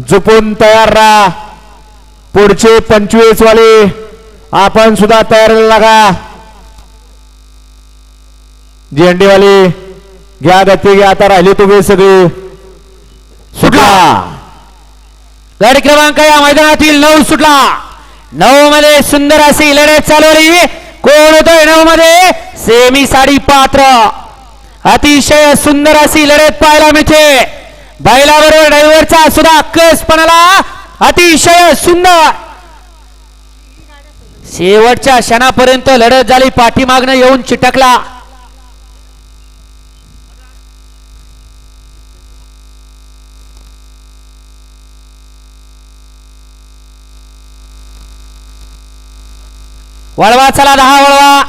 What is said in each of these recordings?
झुपून तयार राहा. पुढचे पंचवीस वाले आपण सुद्धा तयार लागा. झेंडेवाले घ्या गती घ्या आता राहिले तुम्ही सगळे. सुटला. गाडी क्रमांक या मैदानातील नऊ सुटला. नऊ मध्ये सुंदर अशी लढत चालवली कोण होतोय नऊ मध्ये? सेमी साडी पात्र. अतिशय सुंदर अशी लढत पाहायला मिळते. बैलाबरोबर ड्रायव्हरचा सुद्धा कसपणाला अतिशय सुंदर. शेवटच्या क्षणापर्यंत लढत झाली पाठीमागनं येऊन चिटकला. वळवा चला दहा वळवा.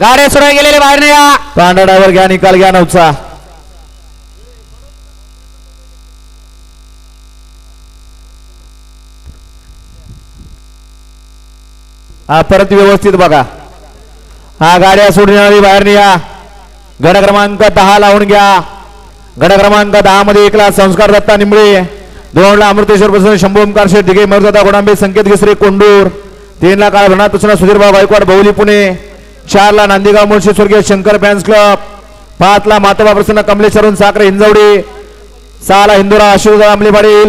गाड्या सुरू गेलेले बाहेर या पांढरा ड्रायव्हर घ्या निकाल घ्या नऊचा. हा परत व्यवस्थित बघा. हा गाड्या सोडण्याआधी बाहेर निघा. गड क्रमांक दहा लावून घ्या. गड क्रमांक दहा मध्ये एकला संस्कार दत्ता निंबळे. दोनला अमृतेश्वर प्रसन्न शंभू ओमकार शेठ दिघे मरुदादा गोडांबे संकेत घिसरे कोंडूर. तीनला काळ भरणार प्रसन्न सुधीरभाऊ गायकवाड बहुली पुणे. चारला नांदेगाव मुळशी स्वर्गीय शंकर फॅन्स क्लब. पाचला मातोबा प्रसन्न कमलेश्वरून साखरे हिंजवडी. सहाला हिंदुरा अशोक आमलेवाडी